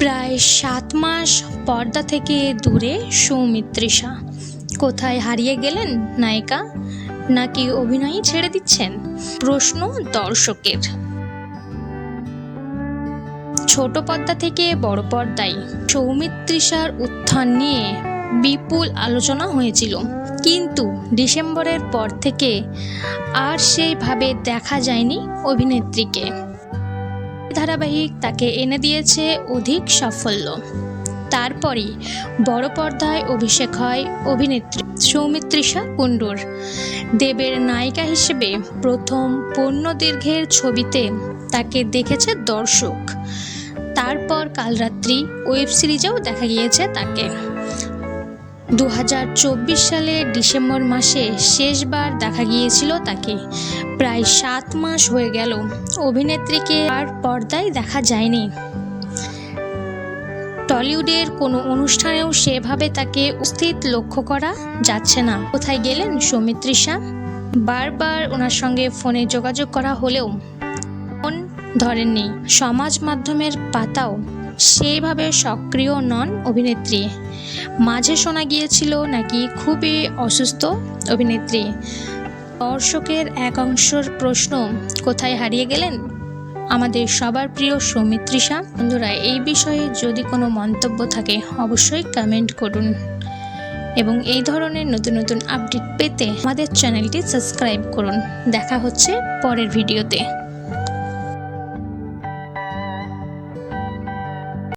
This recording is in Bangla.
প্রায় সাত মাস পর্দা থেকে দূরে সৌমিত্রিষা। কোথায় হারিয়ে গেলেন নায়িকা? নাকি অভিনয়ই ছেড়ে দিচ্ছেন? প্রশ্ন দর্শকের। ছোট পর্দা থেকে বড় পর্দায় সৌমিত্রিষার উত্থান নিয়ে বিপুল আলোচনা হয়েছিল। কিন্তু ডিসেম্বরের পর থেকে আর সেইভাবে দেখা যায়নি অভিনেত্রীকে। ধারাবাহিক তাকে এনে দিয়েছে অধিক সাফল্য। তারপরই বড় পর্দায় অভিষেক হয় অভিনেত্রী সৌমিত্রিষা কুণ্ডুর। দেবের নায়িকা হিসেবে প্রথম পূর্ণদীর্ঘের ছবিতে তাকে দেখেছে দর্শক। তারপর কালরাত্রি ওয়েব সিরিজেও দেখা গিয়েছে তাকে। দু সালে ডিসেম্বর মাসে শেষবার দেখা গিয়েছিল তাকে। প্রায় সাত মাস হয়ে গেল। অভিনেত্রীকে আর পর্দায় দেখা যায়নি। টলিউডের কোনো অনুষ্ঠানেও সেভাবে তাকে উপস্থিত লক্ষ্য করা যাচ্ছে না। কোথায় গেলেন সৌমিত্রিষা বারবার ওনার সঙ্গে ফোনে যোগাযোগ করা হলেও ফোন ধরেননি। সমাজ মাধ্যমের পাতাও সেইভাবে সক্রিয় নন অভিনেত্রী। মাঝে শোনা গিয়েছিল নাকি খুবই অসুস্থ অভিনেত্রী। দর্শকের এক অংশের প্রশ্ন, কোথায় হারিয়ে গেলেন? আমাদের সবার প্রিয় সৌমিত্রিষা। বন্ধুরা, এই বিষয়ে যদি কোনো মন্তব্য থাকে, অবশ্যই কমেন্ট করুন। এবং এই ধরনের নতুন নতুন আপডেট পেতে আমাদের চ্যানেলটি সাবস্ক্রাইব করুন। দেখা হচ্ছে পরের ভিডিওতে